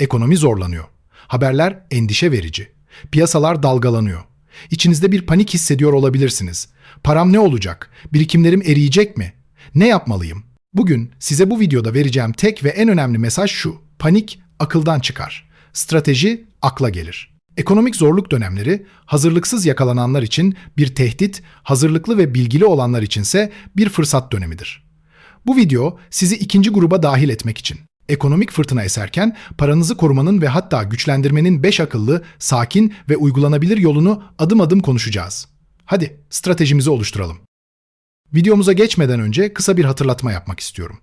Ekonomi zorlanıyor. Haberler endişe verici. Piyasalar dalgalanıyor. İçinizde bir panik hissediyor olabilirsiniz. Param ne olacak? Birikimlerim eriyecek mi? Ne yapmalıyım? Bugün size bu videoda vereceğim tek ve en önemli mesaj şu. Panik akıldan çıkar. Strateji akla gelir. Ekonomik zorluk dönemleri hazırlıksız yakalananlar için bir tehdit, hazırlıklı ve bilgili olanlar içinse bir fırsat dönemidir. Bu video sizi ikinci gruba dahil etmek için. Ekonomik fırtına eserken paranızı korumanın ve hatta güçlendirmenin 5 akıllı, sakin ve uygulanabilir yolunu adım adım konuşacağız. Hadi stratejimizi oluşturalım. Videomuza geçmeden önce kısa bir hatırlatma yapmak istiyorum.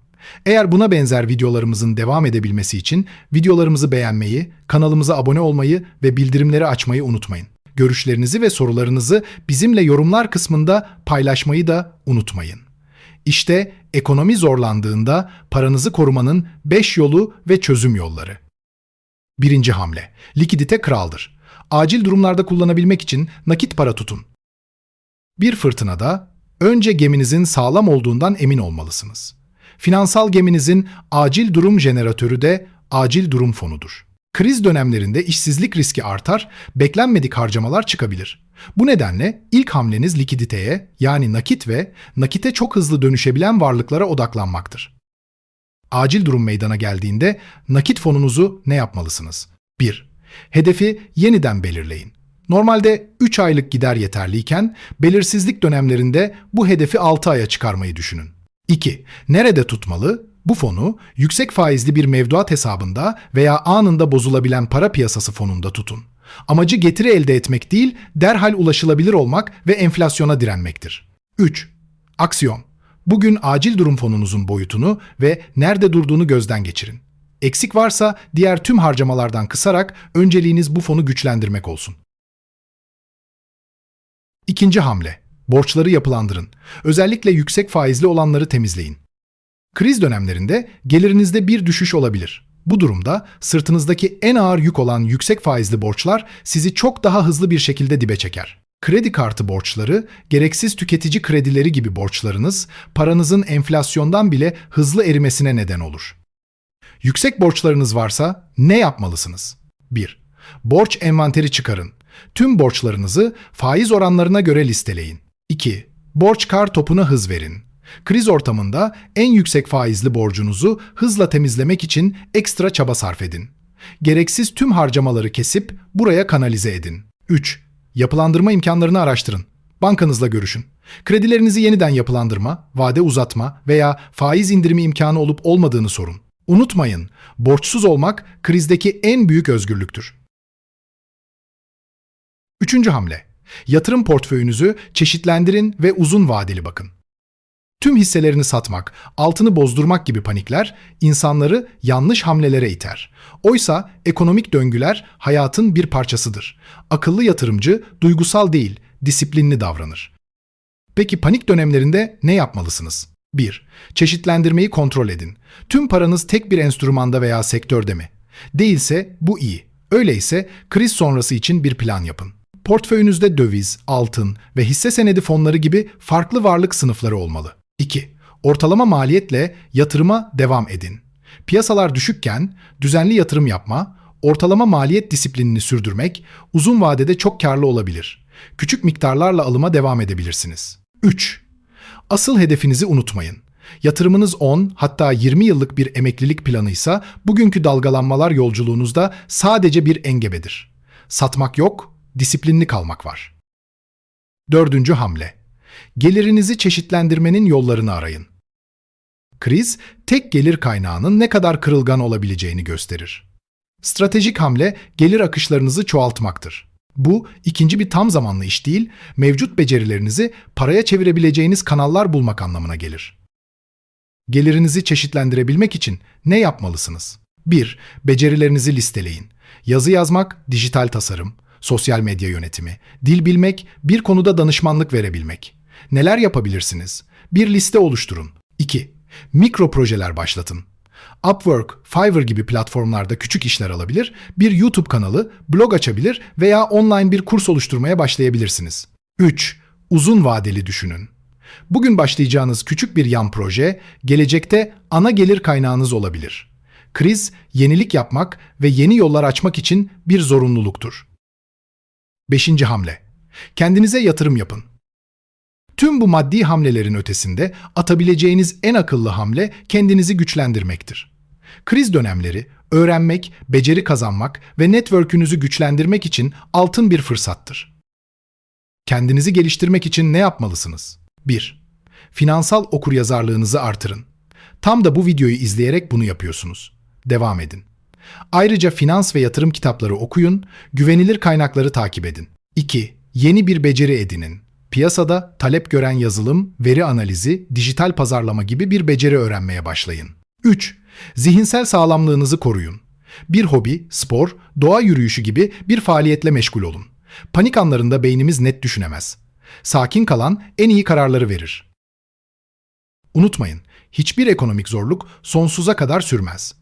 Eğer buna benzer videolarımızın devam edebilmesi için videolarımızı beğenmeyi, kanalımıza abone olmayı ve bildirimleri açmayı unutmayın. Görüşlerinizi ve sorularınızı bizimle yorumlar kısmında paylaşmayı da unutmayın. İşte ekonomi zorlandığında paranızı korumanın 5 yolu ve çözüm yolları. Birinci hamle. Likidite kraldır. Acil durumlarda kullanabilmek için nakit para tutun. Bir fırtınada önce geminizin sağlam olduğundan emin olmalısınız. Finansal geminizin acil durum jeneratörü de acil durum fonudur. Kriz dönemlerinde işsizlik riski artar, beklenmedik harcamalar çıkabilir. Bu nedenle ilk hamleniz likiditeye yani nakit ve nakite çok hızlı dönüşebilen varlıklara odaklanmaktır. Acil durum meydana geldiğinde nakit fonunuzu ne yapmalısınız? 1. Hedefi yeniden belirleyin. Normalde 3 aylık gider yeterliyken belirsizlik dönemlerinde bu hedefi 6 aya çıkarmayı düşünün. 2. Nerede tutmalı? Bu fonu yüksek faizli bir mevduat hesabında veya anında bozulabilen para piyasası fonunda tutun. Amacı getiri elde etmek değil, derhal ulaşılabilir olmak ve enflasyona direnmektir. 3. Aksiyon. Bugün acil durum fonunuzun boyutunu ve nerede durduğunu gözden geçirin. Eksik varsa diğer tüm harcamalardan kısarak önceliğiniz bu fonu güçlendirmek olsun. İkinci hamle. Borçları yapılandırın. Özellikle yüksek faizli olanları temizleyin. Kriz dönemlerinde gelirinizde bir düşüş olabilir. Bu durumda sırtınızdaki en ağır yük olan yüksek faizli borçlar sizi çok daha hızlı bir şekilde dibe çeker. Kredi kartı borçları, gereksiz tüketici kredileri gibi borçlarınız paranızın enflasyondan bile hızlı erimesine neden olur. Yüksek borçlarınız varsa ne yapmalısınız? 1. Borç envanteri çıkarın. Tüm borçlarınızı faiz oranlarına göre listeleyin. 2. Borç kar topuna hız verin. Kriz ortamında en yüksek faizli borcunuzu hızla temizlemek için ekstra çaba sarf edin. Gereksiz tüm harcamaları kesip buraya kanalize edin. 3. Yapılandırma imkanlarını araştırın. Bankanızla görüşün. Kredilerinizi yeniden yapılandırma, vade uzatma veya faiz indirimi imkanı olup olmadığını sorun. Unutmayın, borçsuz olmak krizdeki en büyük özgürlüktür. Üçüncü hamle. Yatırım portföyünüzü çeşitlendirin ve uzun vadeli bakın. Tüm hisselerini satmak, altını bozdurmak gibi panikler insanları yanlış hamlelere iter. Oysa ekonomik döngüler hayatın bir parçasıdır. Akıllı yatırımcı duygusal değil, disiplinli davranır. Peki panik dönemlerinde ne yapmalısınız? 1. Çeşitlendirmeyi kontrol edin. Tüm paranız tek bir enstrümanda veya sektörde mi? Değilse bu iyi. Öyleyse kriz sonrası için bir plan yapın. Portföyünüzde döviz, altın ve hisse senedi fonları gibi farklı varlık sınıfları olmalı. 2. Ortalama maliyetle yatırıma devam edin. Piyasalar düşükken düzenli yatırım yapma, ortalama maliyet disiplinini sürdürmek uzun vadede çok karlı olabilir. Küçük miktarlarla alıma devam edebilirsiniz. 3. Asıl hedefinizi unutmayın. Yatırımınız 10 hatta 20 yıllık bir emeklilik planıysa bugünkü dalgalanmalar yolculuğunuzda sadece bir engebedir. Satmak yok, disiplinli kalmak var. Dördüncü hamle. Gelirinizi çeşitlendirmenin yollarını arayın. Kriz, tek gelir kaynağının ne kadar kırılgan olabileceğini gösterir. Stratejik hamle gelir akışlarınızı çoğaltmaktır. Bu ikinci bir tam zamanlı iş değil, mevcut becerilerinizi paraya çevirebileceğiniz kanallar bulmak anlamına gelir. Gelirinizi çeşitlendirebilmek için ne yapmalısınız? 1. Becerilerinizi listeleyin. Yazı yazmak, dijital tasarım, sosyal medya yönetimi, dil bilmek, bir konuda danışmanlık verebilmek. Neler yapabilirsiniz? Bir liste oluşturun. 2. Mikro projeler başlatın. Upwork, Fiverr gibi platformlarda küçük işler alabilir, bir YouTube kanalı, blog açabilir veya online bir kurs oluşturmaya başlayabilirsiniz. 3. Uzun vadeli düşünün. Bugün başlayacağınız küçük bir yan proje, gelecekte ana gelir kaynağınız olabilir. Kriz, yenilik yapmak ve yeni yollar açmak için bir zorunluluktur. 5. hamle. Kendinize yatırım yapın. Tüm bu maddi hamlelerin ötesinde atabileceğiniz en akıllı hamle kendinizi güçlendirmektir. Kriz dönemleri öğrenmek, beceri kazanmak ve network'ünüzü güçlendirmek için altın bir fırsattır. Kendinizi geliştirmek için ne yapmalısınız? 1. Finansal okuryazarlığınızı artırın. Tam da bu videoyu izleyerek bunu yapıyorsunuz. Devam edin. Ayrıca finans ve yatırım kitapları okuyun, güvenilir kaynakları takip edin. 2. Yeni bir beceri edinin. Piyasada talep gören yazılım, veri analizi, dijital pazarlama gibi bir beceri öğrenmeye başlayın. 3. Zihinsel sağlamlığınızı koruyun. Bir hobi, spor, doğa yürüyüşü gibi bir faaliyetle meşgul olun. Panik anlarında beynimiz net düşünemez. Sakin kalan en iyi kararları verir. Unutmayın, hiçbir ekonomik zorluk sonsuza kadar sürmez.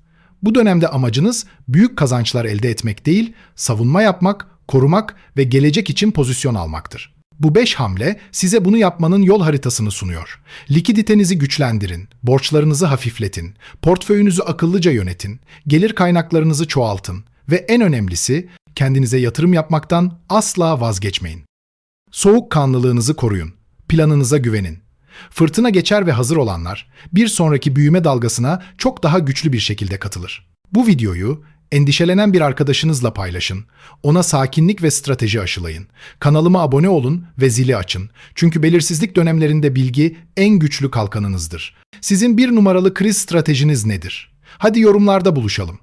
Bu dönemde amacınız büyük kazançlar elde etmek değil, savunma yapmak, korumak ve gelecek için pozisyon almaktır. Bu beş hamle size bunu yapmanın yol haritasını sunuyor. Likiditenizi güçlendirin, borçlarınızı hafifletin, portföyünüzü akıllıca yönetin, gelir kaynaklarınızı çoğaltın ve en önemlisi kendinize yatırım yapmaktan asla vazgeçmeyin. Soğukkanlılığınızı koruyun, planınıza güvenin. Fırtına geçer ve hazır olanlar bir sonraki büyüme dalgasına çok daha güçlü bir şekilde katılır. Bu videoyu endişelenen bir arkadaşınızla paylaşın. Ona sakinlik ve strateji aşılayın. Kanalıma abone olun ve zili açın. Çünkü belirsizlik dönemlerinde bilgi en güçlü kalkanınızdır. Sizin bir numaralı kriz stratejiniz nedir? Hadi yorumlarda buluşalım.